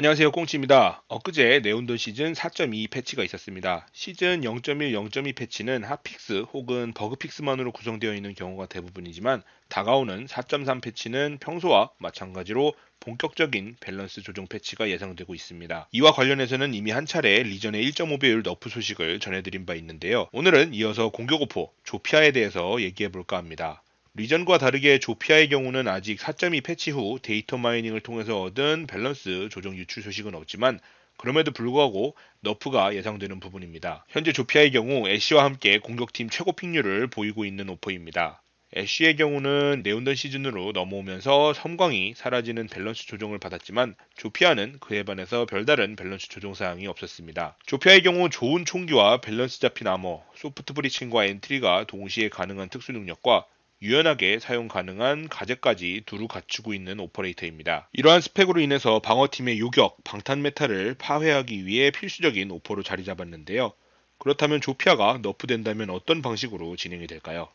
안녕하세요 꽁치입니다. 엊그제 네온돈 시즌 4.2 패치가 있었습니다. 시즌 0.1, 0.2 패치는 핫픽스 혹은 버그픽스만으로 구성되어 있는 경우가 대부분이지만 다가오는 4.3 패치는 평소와 마찬가지로 본격적인 밸런스 조정 패치가 예상되고 있습니다. 이와 관련해서는 이미 한 차례 리전의 1.5배율 너프 소식을 전해드린 바 있는데요. 오늘은 이어서 공격오포 조피아에 대해서 얘기해볼까 합니다. 리전과 다르게 조피아의 경우는 아직 4.2 패치 후 데이터 마이닝을 통해서 얻은 밸런스 조정 유출 소식은 없지만 그럼에도 불구하고 너프가 예상되는 부분입니다. 현재 조피아의 경우 애쉬와 함께 공격팀 최고 픽률을 보이고 있는 오퍼입니다. 애쉬의 경우는 네온던 시즌으로 넘어오면서 섬광이 사라지는 밸런스 조정을 받았지만 조피아는 그에 반해서 별다른 밸런스 조정 사항이 없었습니다. 조피아의 경우 좋은 총기와 밸런스 잡힌 아머, 소프트 브리칭과 엔트리가 동시에 가능한 특수 능력과 유연하게 사용 가능한 가제까지 두루 갖추고 있는 오퍼레이터입니다. 이러한 스펙으로 인해서 방어팀의 요격, 방탄 메탈을 파괴하기 위해 필수적인 오퍼로 자리 잡았는데요. 그렇다면 조피아가 너프된다면 어떤 방식으로 진행이 될까요?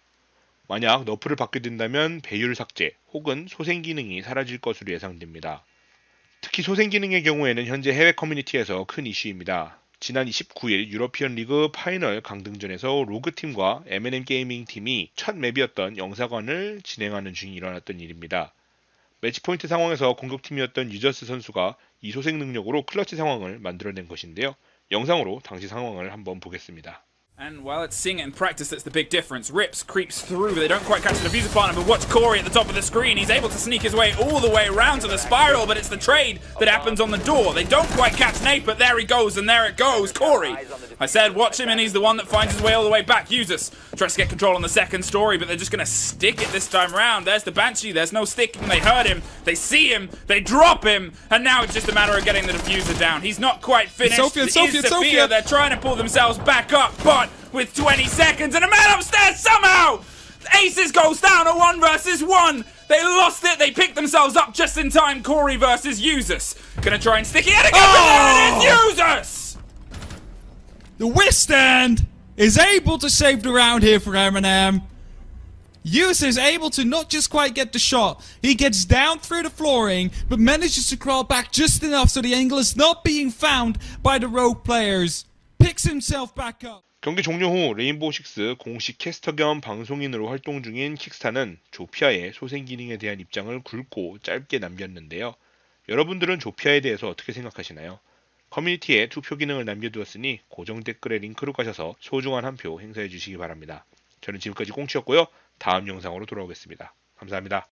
만약 너프를 받게 된다면 배율 삭제 혹은 소생 기능이 사라질 것으로 예상됩니다. 특히 소생 기능의 경우에는 현재 해외 커뮤니티에서 큰 이슈입니다. 지난 29일 유러피언 리그 파이널 강등전에서 로그팀과 M&M 게이밍 팀이 첫 맵이었던 영사관을 진행하는 중이 일어났던 일입니다. 매치 포인트 상황에서 공격팀이었던 유저스 선수가 이소생 능력으로 클러치 상황을 만들어낸 것인데요. 영상으로 당시 상황을 한번 보겠습니다. And while it's it in practice, that's the big difference. Rips creeps through, they don't quite catch the diffuser partner. But watch Corey at the top of the screen. He's able to sneak his way all the way around to the spiral, but it's the trade that happens on the door. They don't quite catch Nate, but there he goes, and there it goes. Corey. I said, watch him, and he's the one that finds his way all the way back. Usus tries to get control on the second story, but they're just going to stick it this time around. There's the Banshee. There's no sticking. They heard him. They see him. They drop him, and now it's just a matter of getting the diffuser down. He's not quite finished. Sophia, It is Sophia, Sophia. They're trying to pull themselves back up, but with 20 seconds and a man upstairs somehow! Aces goes down a one versus one. They lost it. They picked themselves up just in time. Corey versus Usus. Gonna try and stick it in again, Oh! but there it is oh! Usus! The Withstand is able to save the round here for Eminem. Yus is able to not just quite get the shot, he gets down through the flooring, but manages to crawl back just enough so the angle is not being found by the rogue players. Picks himself back up. 경기 종료 후 레인보우 식스 공식 캐스터 겸 방송인으로 활동 중인 킥스타는 조피아의 소생 기능에 대한 입장을 굵고 짧게 남겼는데요. 여러분들은 조피아에 대해서 어떻게 생각하시나요? 커뮤니티에 투표 기능을 남겨두었으니 고정 댓글에 링크로 가셔서 소중한 한 표 행사해 주시기 바랍니다. 저는 지금까지 꽁치였고요. 다음 영상으로 돌아오겠습니다. 감사합니다.